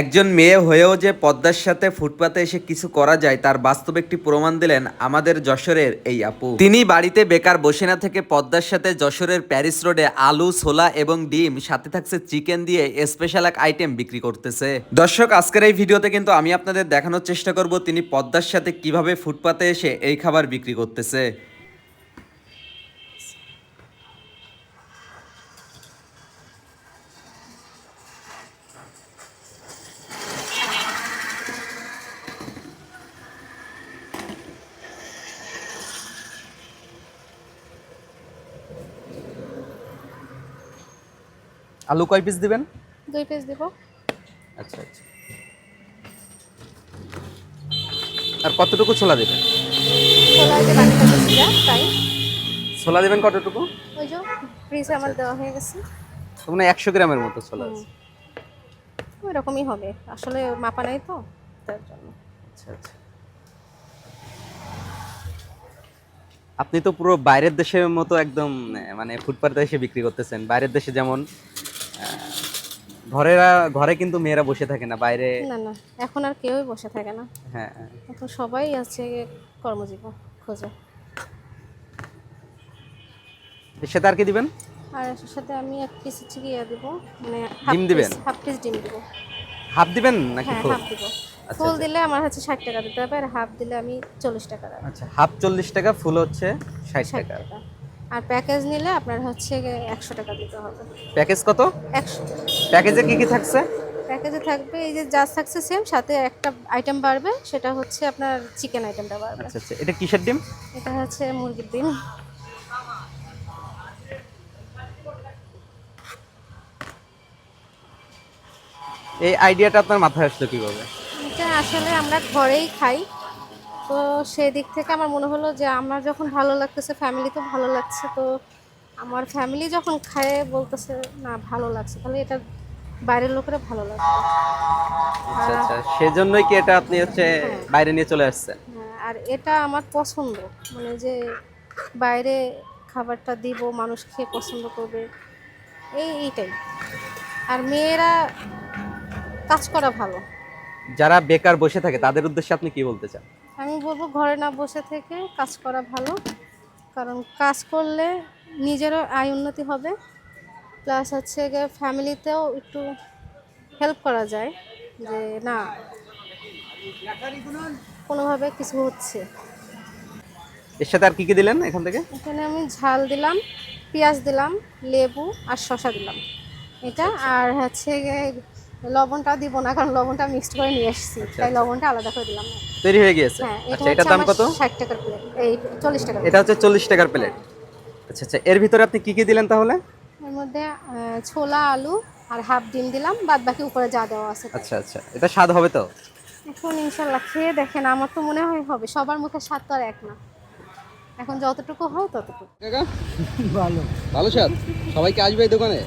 একজন মেয়ে হয়েও যে পদ্মার সাথে ফুটপাতে এসে কিছু করা যায়, তার বাস্তব একটি প্রমাণ দিলেন আমাদের যশোরের এই আপু। তিনি বাড়িতে বেকার বসে না থেকে পদ্মার সাথে যশোরের প্যারিস রোডে আলু, ছোলা এবং ডিম, সাথে থাকছে চিকেন দিয়ে স্পেশাল এক আইটেম বিক্রি করতেছে। দর্শক, আজকের এই ভিডিওতে কিন্তু আমি আপনাদের দেখানোর চেষ্টা করব তিনি পদ্মার সাথে কীভাবে ফুটপাতে এসে এই খাবার বিক্রি করতেছে। আলু কয় পিস দিবেন? দুই পিস দিব। আচ্ছা আচ্ছা। আর কতটুকু ছোলা দেবেন? ছোলা যে বানিয়ে দিয়েছিলাম তাই। ছোলা দেবেন কতটুকু? ওই যে ফ্রিজে আমার দেওয়া হয়ে গেছে। মানে একশো গ্রামের মতো ছোলা আছে। ওই রকমই হবে। আসলে মাপা নাই তো তার জন্য। আচ্ছা আচ্ছা। আপনি তো পুরো বাইরের দেশের মতো একদম মানে ফুটপাতে এসে বিক্রি করতেছেন। বাইরের দেশে যেমন ঘরেরা ঘরে কিন্তু মেয়েরা বসে থাকে না বাইরে না না এখন আর কেউই বসে থাকে না। হ্যাঁ। হ্যাঁ। এখন সবাই আছে কর্মজীবন খোঁজে। এর সাথে আর কি দিবেন? আর এর সাথে আমি এক পিস গিয়ে দিব মানে ডিম দিবেন? হাফ পিস ডিম দিব। হাফ দিবেন নাকি হ্যাঁ ফুল হাফ দিব। ফুল দিলে আমার হচ্ছে ষাট টাকা দিতে হবে আর হাফ দিলে আমি চল্লিশ টাকা দেবো। আচ্ছা হাফ চল্লিশ টাকা ফুল হচ্ছে ষাট টাকা। আর প্যাকেজ নিলে আপনার হচ্ছে একশো টাকা দিতে হবে। প্যাকেজ কত? একশো। প্যাকেজে কি কি থাকছে? প্যাকেজে থাকবে এই যে যা থাকছে সেম সাথে একটা আইটেম বাড়বে সেটা হচ্ছে আপনার চিকেন আইটেমটা বাড়বে। আচ্ছা আচ্ছা। এটা কিসের ডিম? এটা হচ্ছে মুরগির ডিম। এই আইডিয়াটা আপনার মাথায় আসলো কীভাবে? এটা আসলে আমরা ঘরেই খাই। তো সেই দিক থেকে আমার মনে হলো যে আমার যখন ভালো লাগতেছে ফ্যামিলি তো ভালো লাগছে তো আমার ফ্যামিলি যখন খায় বলতেছে না ভালো লাগছে। তাহলে এটা বাইরের লোকেরা ভালো লাগবে। আচ্ছা আচ্ছা সেজন্যই কি এটা আপনি হচ্ছে বাইরে নিয়ে চলে আসছেন? হ্যাঁ, আর এটা আমার পছন্দ। মানে যে বাইরে খাবারটা দিব মানুষ খেয়ে পছন্দ করবে এই এইটাই। আর মেয়েরা কাজ করা ভালো। যারা বেকার বসে থাকে তাদের উদ্দেশ্যে আপনি কি বলতে চান? আমি বলব ঘরে না বসে থেকে কাজ করা ভালো কারণ কাজ করলে নিজেরও আয় উন্নতি হবে প্লাস হচ্ছে গিয়ে ফ্যামিলিতেও একটু হেল্প করা যায় যে না কোনোভাবে কিছু হচ্ছে। এর সাথে আর কি কি দিলেন এখান থেকে? এখানে আমি ঝাল দিলাম পেঁয়াজ দিলাম লেবু আর শসা দিলাম। এটা আর হচ্ছে গিয়ে লবণটা দিব না কারণ লবণটা মিক্সড করে নিয়ে এসেছি। তাই লবণটা আলাদা করে দিলাম। না তৈরি হয়ে গিয়েছে? হ্যাঁ এটা আচ্ছা এটার দাম কত? ষাট টাকার প্লেট এই চল্লিশ টাকা এটা হচ্ছে চল্লিশ টাকার প্লেট আচ্ছা আচ্ছা এর ভিতরে আপনি কি কি দিলেন তাহলে? এর মধ্যে ছোলা আলু আর হাফ ডিম দিলাম বাদ বাকি উপরে যা দেওয়া আছে। আচ্ছা আচ্ছা এটা স্বাদ হবে তো? এখন ইনশাল্লাহ খেয়ে দেখেন আমার তো মনে হয় হবে। সবার মুখে স্বাদ তো আর এক না। এখন যতটুকু হয় ততটুকু। কাকা? ভালো। ভালো স্বাদ? সবাইকে আসবে এই দোকানে?